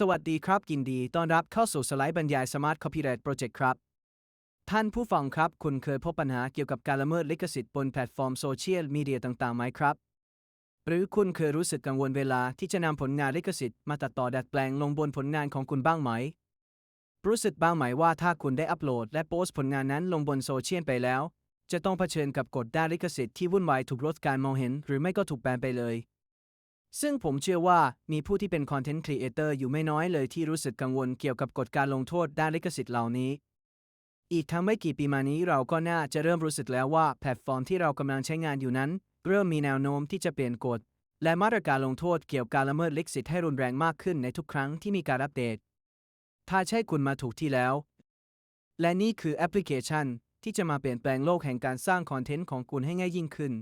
สวัสดีครับ ยินดีต้อนรับเข้าสู่สไลด์บรรยาย Smart Copyright Project ครับ ท่านผู้ฟังครับ คุณเคยพบปัญหาเกี่ยวกับการละเมิดลิขสิทธิ์บนแพลตฟอร์มโซเชียลมีเดียต่าง ๆ ไหมครับ หรือคุณเคยรู้สึกกังวลเวลาที่จะนำผลงานลิขสิทธิ์มาตัดต่อดัดแปลงลงบนผลงานของคุณบ้างไหม รู้สึกบ้างไหมว่าถ้าคุณได้อัปโหลด และโพสต์ผลงานนั้นลงบนโซเชียลไปแล้ว จะต้องเผชิญกับกฎด้านลิขสิทธิ์ที่วุ่นวายถูกลดการมองเห็น หรือไม่ก็ถูกแบนไปเลย ซึ่งผมเชื่อว่ามีผู้ที่เป็นคอนเทนต์ครีเอเตอร์อยู่ไม่น้อยเลยที่รู้สึกกังวลเกี่ยวกับกฎการลงโทษด้านลิขสิทธิ์เหล่านี้ อีกทั้งไม่กี่ปีมานี้เราก็น่าจะเริ่มรู้สึกแล้วว่าแพลตฟอร์มที่เรากำลังใช้งานอยู่นั้น เริ่มมีแนวโน้มที่จะเปลี่ยนกฎ และมาตรการลงโทษเกี่ยวกับการละเมิดลิขสิทธิ์ให้รุนแรงมากขึ้นในทุกครั้งที่มีการอัปเดต ถ้าใช่คุณมาถูกที่แล้ว และนี่คือแอปพลิเคชัน ที่จะมาเปลี่ยนแปลงโลกแห่งการสร้างคอนเทนต์ของคุณให้ง่ายยิ่งขึ้น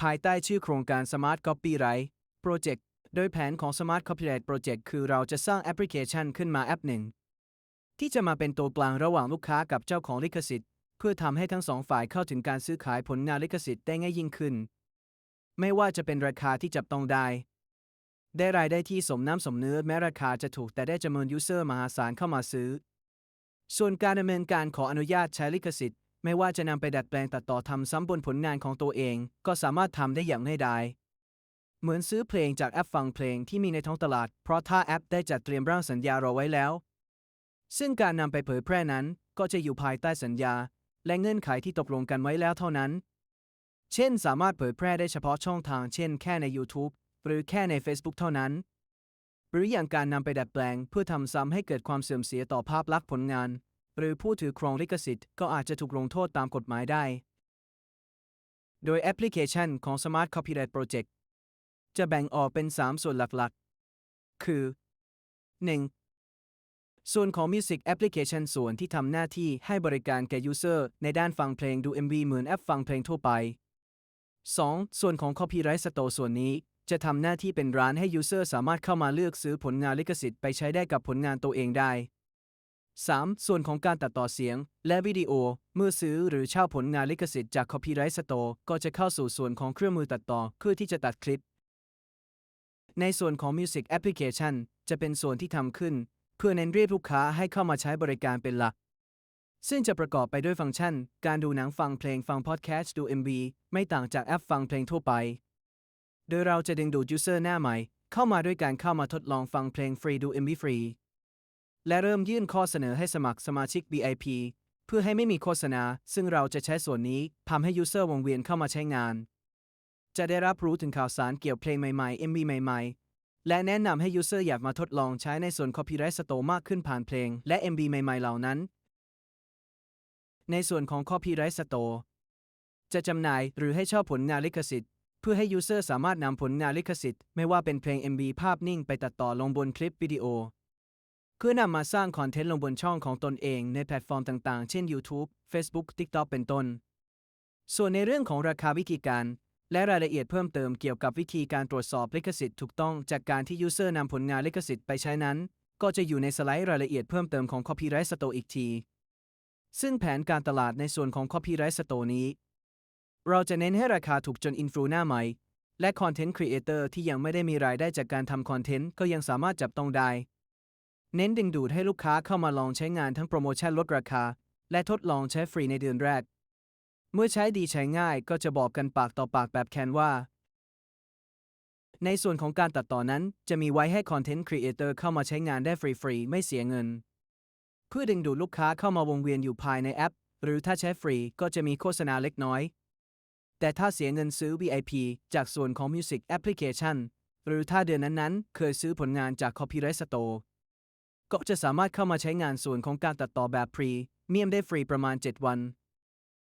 ภายใต้ชื่อโครงการ Smart Copyright Project โดยแผนของ Smart Copyright Project คือเราจะสร้างแอปพลิเคชันขึ้นมาแอปหนึ่ง ที่จะมาเป็นตัวกลางระหว่างลูกค้ากับเจ้าของลิขสิทธิ์ เพื่อทำให้ทั้งสองฝ่ายเข้าถึงการซื้อขายผลงานลิขสิทธิ์ได้ง่ายยิ่งขึ้น ไม่ว่าจะเป็นราคาที่จับต้องได้ ได้รายได้ที่สมน้ำสมเนื้อแม้ราคาจะถูกแต่ได้จำนวนยูเซอร์มหาศาลเข้ามาซื้อ ส่วนการดำเนินการขออนุญาตใช้ลิขสิทธิ์ ไม่ว่าจะนำไปดัดแปลงตัดต่อทำซ้ำบนผลงานของตัวเอง ก็สามารถทำได้อย่างง่ายดาย เหมือนซื้อเพลงจากแอปฟังเพลงที่มีในท้องตลาด เพราะถ้าแอปได้จัดเตรียมร่างสัญญารอไว้แล้ว ซึ่งการนำไปเผยแพร่นั้นก็จะอยู่ภายใต้สัญญา และเงื่อนไขที่ตกลงกันไว้แล้วเท่านั้น เช่น สามารถเผยแพร่ได้เฉพาะช่องทาง เช่น แค่ใน YouTube หรือแค่ใน Facebook เท่านั้น หรืออย่างการนำไปดัดแปลง เพื่อทำซ้ำให้เกิดความเสื่อมเสียต่อภาพลักษณ์ผลงาน หรือผู้ถือครองลิขสิทธิ์ก็อาจจะถูกลงโทษตามกฎหมายได้ โดยแอปพลิเคชันของ Smart Copyright Project จะแบ่งออกเป็น 3 ส่วนหลักๆ คือ 1. ส่วนของ Music Application ส่วนที่ทำหน้าที่ให้บริการแก่ User ในด้านฟังเพลงดู MV เหมือนแอปฟังเพลงทั่วไป 2. ส่วนของ Copyright Store ส่วนนี้จะทำหน้าที่เป็นร้านให้ User สามารถเข้ามาเลือกซื้อผลงานลิขสิทธิ์ไปใช้ได้กับผลงานตัวเองได้ 3. ส่วนของการตัดต่อเสียง และวิดีโอ เมื่อซื้อหรือเช่าผลงานลิขสิทธิ์จาก Copyright Store ก็จะเข้าสู่ส่วนของเครื่องมือตัดต่อเพื่อที่จะตัดคลิป ในส่วนของ Music Application จะเป็นส่วนที่ทำขึ้น เพื่อเน้นเรียกลูกค้าให้เข้ามาใช้บริการเป็นหลัก ซึ่งจะประกอบไปด้วยฟังก์ชัน การดูหนังฟังเพลงฟังพอดแคสต์ดู MV ไม่ต่างจากแอปฟังเพลงทั่วไป โดยเราจะดึงดูด User หน้าใหม่ เข้ามาด้วยการเข้ามาทดลองฟังเพลงฟรีดู MV ฟรี และเริ่มยื่นข้อเสนอให้สมัครสมาชิก VIP เพื่อให้ไม่มีโฆษณา ซึ่งเราจะใช้ส่วนนี้ทำให้ User วงเวียนเข้ามาใช้งาน จะได้รับรู้ถึงข่าวสารเกี่ยวเพลงใหม่ๆ MV ใหม่ ๆ และแนะนำให้ User อร์อยากมาทดลองใช้ในส่วน Copyright Store มากขึ้นผ่านเพลง และ MV ใหม่ ๆ เหล่านั้น ในส่วนของ Copyright Store จะจำหน่ายหรือให้เช่าผลงานลิขสิทธิ์ เพื่อให้ User สามารถนำผลงานลิขสิทธิ์ไม่ว่าเป็นเพลง MV ภาพนิ่งไปตัดต่อลงบนคลิปวิดีโอ เพื่อนำมาสร้างคอนเทนต์ลงบนช่องของตนเองในแพลตฟอร์มต่างๆ เช่น YouTube Facebook TikTok เป็นต้น ส่วนในเรื่องของราคาวิธีการ และรายละเอียดเพิ่มเติมเกี่ยวกับวิธีการตรวจสอบลิขสิทธิ์ถูกต้องจากการที่ User นำผลงานลิขสิทธิ์ไปใช้นั้น ก็จะอยู่ในสไลด์รายละเอียดเพิ่มเติมของ Copyright Store อีกที ซึ่งแผนการตลาดในส่วนของ Copyright Store นี้ เราจะเน้นให้ราคาถูกจนอินฟลูหน้าใหม่ และคอนเทนต์ครีเอเตอร์ที่ยังไม่ได้มีรายได้จากการทำคอนเทนต์ก็ยังสามารถจับต้องได้ เน้นดึงดูดให้ลูกค้าเข้ามาลองใช้งานทั้งโปรโมชั่นลดราคา และทดลองใช้ฟรีในเดือนแรก เมื่อใช้ดีใช้ง่ายก็จะบอกกันปากต่อปากแบบแคนว่า ในส่วนของการตัดต่อนั้น จะมีไว้ให้คอนเทนต์ครีเอเตอร์เข้ามาใช้งานได้ฟรีๆ ไม่เสียเงิน เพื่อดึงดูดลูกค้าเข้ามาวงเวียนอยู่ภายในแอป หรือถ้าใช้ฟรีก็จะมีโฆษณาเล็กน้อย แต่ถ้าเสียเงินซื้อ VIP จากส่วนของ Music Application หรือถ้าเดือนนั้นๆ เคยซื้อผลงานจาก Copyright Store ก็จะสามารถเข้ามาใช้งานส่วนของการตัดต่อแบบพรีเมียมได้ฟรีประมาณ 7 วัน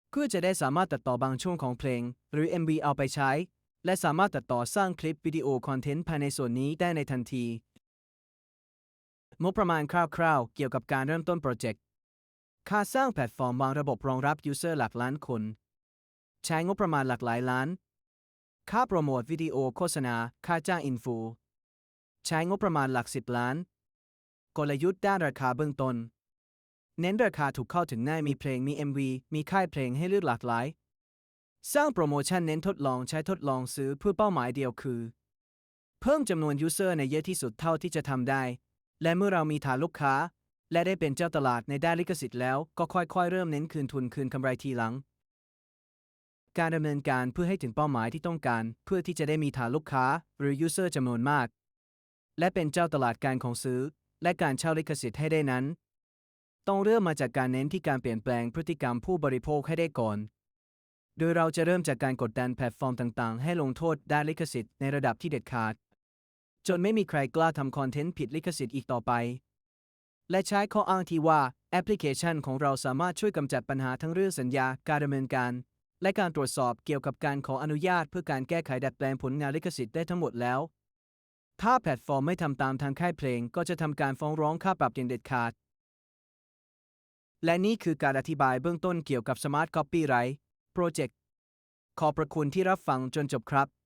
เพื่อจะได้สามารถตัดต่อบางช่วงของเพลง หรือ MV เอาไปใช้ และสามารถตัดต่อสร้างคลิปวิดีโอคอนเทนต์ภายในส่วนนี้ได้ในทันที งบประมาณคร่าวๆ เกี่ยวกับการเริ่มต้นโปรเจกต์ค่าสร้างแพลตฟอร์มวางระบบรองรับ User หลักล้านคน ใช้งบประมาณหลักหลายล้าน ค่าโปรโมทวิดีโอโฆษณา ค่าจ้างอินฟู ใช้งบประมาณหลักสิบล้าน กลยุทธ์ด้านราคาเบื้องต้น เน้นราคาถูกเข้าถึงง่ายมีเพลงมี MV มีค่ายเพลงให้เลือกหลากหลาย สร้างโปรโมชั่นเน้นทดลองใช้ทดลองซื้อเพื่อเป้าหมายเดียวคือ เพิ่มจำนวน User ในเยอะที่สุดเท่าที่จะทำได้ และเมื่อเรามีฐานลูกค้า และได้เป็นเจ้าตลาดในด้านลิขสิทธิ์แล้วก็ค่อยๆ เริ่มเน้นคืนทุนคืนกำไรทีหลัง การดำเนินการเพื่อให้ถึงเป้าหมายที่ต้องการ เพื่อที่จะได้มีฐานลูกค้า หรือ user จำนวนมาก และเป็นเจ้าตลาดการของซื้อ และการเช่าลิขสิทธิ์ให้ได้นั้น ต้องเริ่มมาจากการเน้นที่การเปลี่ยนแปลงพฤติกรรมผู้บริโภคให้ได้ก่อน โดยเราจะเริ่มจากการกดดันแพลตฟอร์มต่างๆ ให้ลงโทษด้านลิขสิทธิ์ในระดับที่เด็ดขาด จนไม่มีใครกล้าทำคอนเทนต์ผิดลิขสิทธิ์อีกต่อไป และใช้ข้ออ้างที่ว่าแอปพลิเคชันของเราสามารถช่วยกำจัดปัญหาทั้งเรื่องสัญญาการดำเนินการ และการตรวจสอบเกี่ยวกับการขออนุญาต เพื่อการแก้ไขดัดแปลงผลงานลิขสิทธิ์ได้ทั้งหมดแล้ว ถ้าแพลตฟอร์มไม่ทำตามทางค่ายเพลง ก็จะทำการฟ้องร้องค่าปรับอย่างเด็ดขาด และนี่คือการอธิบายเบื้องต้นเกี่ยวกับ Smart Copyright Project ขอบพระคุณที่รับฟังจนจบครับ